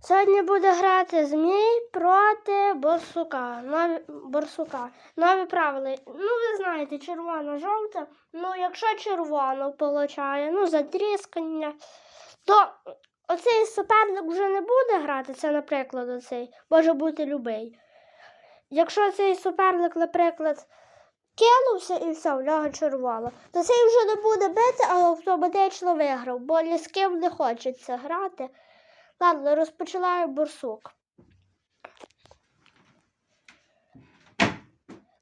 Сьогодні буде грати Змій проти Борсука. Нові, Борсука. Нові правила. Ну, ви знаєте, червоно-жовте. Ну, якщо червоно получає, ну, затріскання, то оцей суперник вже не буде грати. Це, наприклад, оцей. Може бути любий. Якщо цей суперник, наприклад, кинувся і все, в нього червоно, то цей вже не буде бити, але автоматично виграв, бо ні з ким не хочеться грати. Ладно, розпочинаю борсук.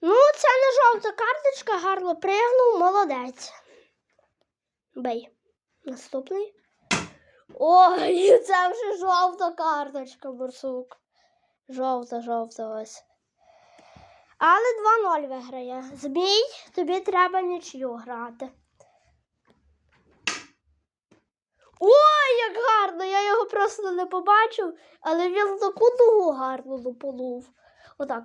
Ну, це не жовта карточка, гарно пригнув, молодець. Бей. Наступний. Ой, це вже жовта карточка, борсук. Жовта, жовта ось. Але 2-0 виграє. Змій, тобі треба нічю грати. Ой, як гарно! Я його просто не побачив, але він таку ногу гарно лупанув. Отак.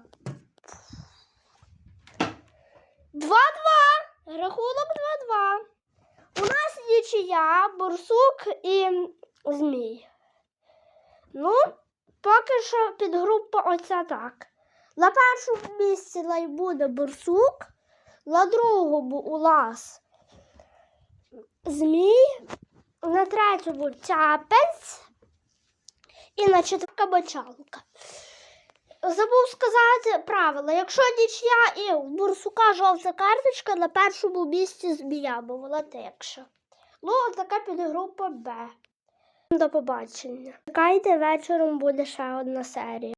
2-2. Рахунок 2-2. У нас нічия, борсук і змій. Ну, поки що підгрупа оця так. На першому місці лай буде борсук, на другому у нас змій, на третьому цяпець і на четвертому бочалка. Забув сказати правило, якщо нічия і у бурсука жовта карточка, на першому місці змія, бо вона текша. Ну, от така підгрупа Б. До побачення. Чекайте, вечором буде ще одна серія.